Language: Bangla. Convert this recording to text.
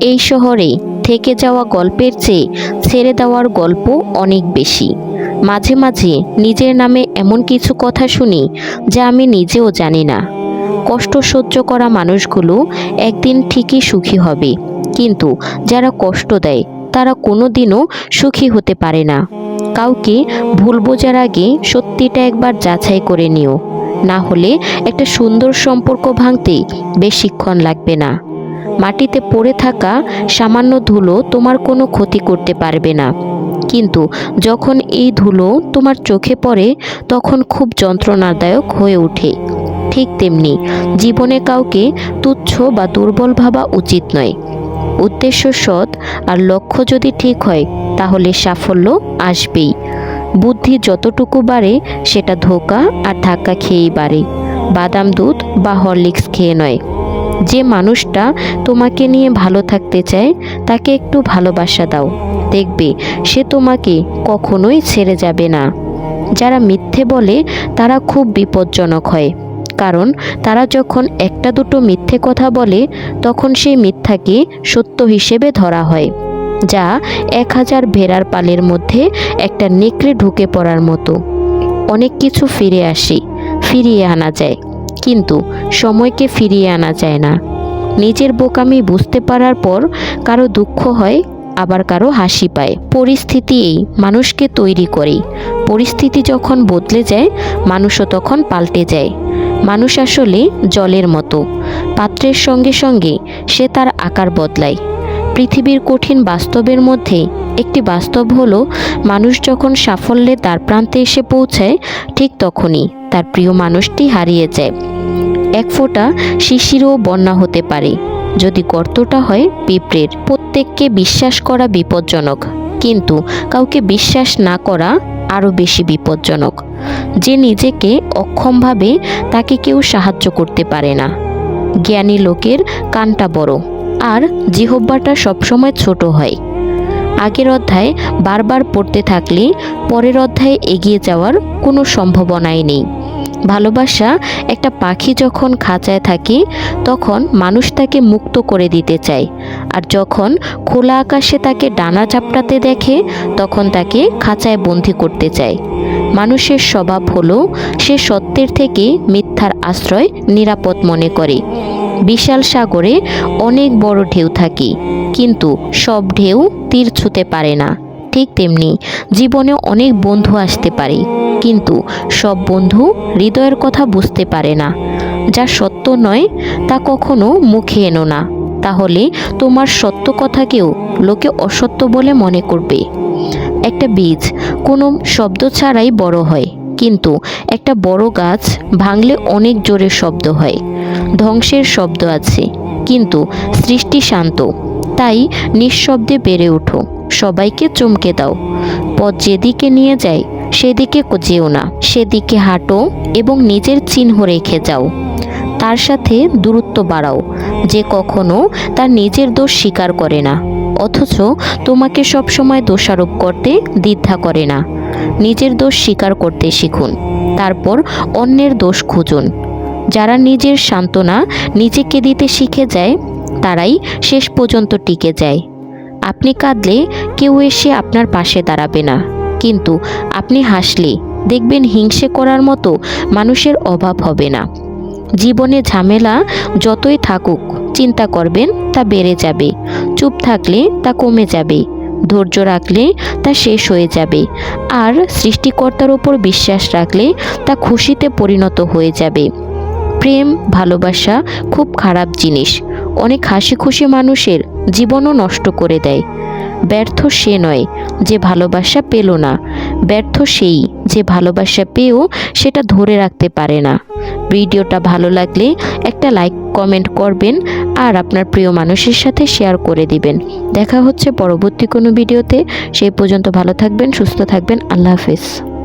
এই শহরে থেকে যাওয়া গল্পের চেয়ে ছেড়ে দেওয়ার গল্প অনেক বেশি। মাঝে মাঝে নিজের নামে এমন কিছু কথা শুনি যা আমি নিজেও জানি না। কষ্ট সহ্য করা মানুষগুলো একদিন ঠিকই সুখী হবে, কিন্তু যারা কষ্ট দেয়, তারা কোনো দিনও সুখী হতে পারে না। কাউকে ভুল বোঝার আগে সত্যিটা একবার যাচাই করে নিও। না হলে একটা সুন্দর সম্পর্ক ভাঙতে বেশিক্ষণ লাগবে না। মাটিতে পড়ে থাকা সামান্য ধুলো তোমার কোনো ক্ষতি করতে পারবে না। কিন্তু যখন এই ধুলো তোমার চোখে পড়ে, তখন খুব যন্ত্রণাদায়ক হয়ে ওঠে। ঠিক তেমনি জীবনে কাউকে তুচ্ছ বা দুর্বল ভাবা উচিত নয়। উদ্দেশ্য সৎ আর লক্ষ্য যদি ঠিক হয়, তাহলে সাফল্য আসবেই। বুদ্ধি যতটুকু বাড়ে, সেটা ধোকা আর ধাক্কা খেয়েই বাড়ে। বাদাম দুধ বা হরলিক্স খেয়ে নয়। যে মানুষটা তোমাকে নিয়ে ভালো থাকতে চায়, তাকে একটু ভালোবাসা দাও। দেখবে সে তোমাকে কখনোই ছেড়ে যাবে না। যারা মিথ্যে বলে, তারা খুব বিপজ্জনক হয়। কারণ তারা যখন একটা দুটো মিথ্যে কথা বলে, তখন সেই মিথ্যাকে সত্য হিসেবে ধরা হয়, যা এক হাজার ভেড়ার পালের মধ্যে একটা নেকড়ে ঢুকে পড়ার মতো। অনেক কিছু ফিরে আসে, ফিরিয়ে আনা যায়। কিন্তু সময়কে ফিরিয়ে আনা যায় না। নিজের বোকামি বুঝতে পারার পর কারও দুঃখ হয়, আবার কারও হাসি পায়। পরিস্থিতি এই, মানুষকে তৈরি করে। পরিস্থিতি যখন বদলে যায়, মানুষও তখন পাল্টে যায়। মানুষ আসলে জলের মতো। পাত্রের সঙ্গে সঙ্গে সে তার আকার বদলায়। পৃথিবীর কঠিন বাস্তবের মধ্যে একটি বাস্তব হলো, মানুষ যখন সাফল্যে তার প্রান্তে এসে পৌঁছায়, ঠিক তখনই তার প্রিয় মানুষটি হারিয়ে যায়। এক ফোঁটা শিশিরও বন্যা হতে পারে। যদি গর্তটা হয় পিঁপড়ের, প্রত্যেককে বিশ্বাস করা বিপজ্জনক। কিন্তু কাউকে বিশ্বাস না করা আরও বেশি বিপজ্জনক। যে নিজেকে অক্ষমভাবে তাকে কেউ সাহায্য করতে পারে না। জ্ঞানী লোকের কানটা বড়, আর জিহব্বাটা সবসময় ছোট হয়। আগের অধ্যায় বারবার পড়তে থাকলে পরের অধ্যায়ে এগিয়ে যাওয়ার কোনো সম্ভাবনাই নেই। ভালোবাসা একটা পাখি যখন খাঁচায় থাকে, তখন মানুষ তাকে মুক্ত করে দিতে চায়। আর যখন খোলা আকাশে তাকে ডানা চাপটাতে দেখে, তখন তাকে খাঁচায় বন্দি করতে চায়। মানুষের স্বভাব হলো, সে সত্যের থেকে মিথ্যার আশ্রয় নিরাপদ মনে করে। বিশাল সাগরে অনেক বড় ঢেউ থাকে, কিন্তু সব ঢেউ তীর ছুঁতে পারে না। ঠিক তেমনি জীবনে অনেক বন্ধু আসতে পারে। কিন্তু সব বন্ধু হৃদয়ের কথা বুঝতে পারে না। যা সত্য নয়, তা কখনো মুখে এনো না। তাহলে তোমার সত্য কথাকেও লোকে অসত্য বলে মনে করবে। একটা বীজ কোনো শব্দ ছাড়াই বড় হয়, কিন্তু একটা বড় গাছ ভাঙলে অনেক জোরে শব্দ হয়। ধ্বংসের শব্দ আছে, কিন্তু সৃষ্টি শান্ত, তাই নিঃশব্দে বেড়ে ওঠো। সবাইকে চমকে দাও। পথ যেদিকে নিয়ে যায়, সেদিকে যেও না। সেদিকে হাঁটো এবং নিজের চিহ্ন রেখে যাও। তার সাথে দূরত্ব বাড়াও, যে কখনো তার নিজের দোষ স্বীকার করে না। অথচ তোমাকে সবসময় দোষারোপ করতে, দ্বিধা করে না। নিজের দোষ স্বীকার করতে শিখুন। তারপর অন্যের দোষ খুঁজুন। যারা নিজের সান্ত্বনা নিজেকে দিতে শিখে যায়, তারাই শেষ পর্যন্ত টিকে যায়। আপনি কাঁদলে কেউ এসে আপনার পাশে দাঁড়াবে না। কিন্তু আপনি হাসলে, দেখবেন হিংসে করার মতো মানুষের অভাব হবে না। জীবনে ঝামেলা যতই থাকুক, চিন্তা করবেন তা বেড়ে যাবে। চুপ থাকলে তা কমে যাবে। ধৈর্য রাখলে তা শেষ হয়ে যাবে। আর সৃষ্টিকর্তার ওপর বিশ্বাস রাখলে তা খুশিতে পরিণত হয়ে যাবে। প্রেম, ভালোবাসা খুব খারাপ জিনিস। অনেক হাসি খুশি মানুষের জীবনও নষ্ট করে দেয়। ব্যর্থ সে নয় যে ভালোবাসা পেল না। ব্যর্থ সেই যে ভালোবাসা পেয়েও সেটা ধরে রাখতে পারে না। ভিডিওটা ভালো লাগলে একটা লাইক, কমেন্ট করবেন আর আপনার প্রিয় মানুষের সাথে শেয়ার করে দিবেন। দেখা হচ্ছে পরবর্তী কোনো ভিডিওতে। সেই পর্যন্ত ভালো থাকবেন, সুস্থ থাকবেন। আল্লাহ হাফেজ।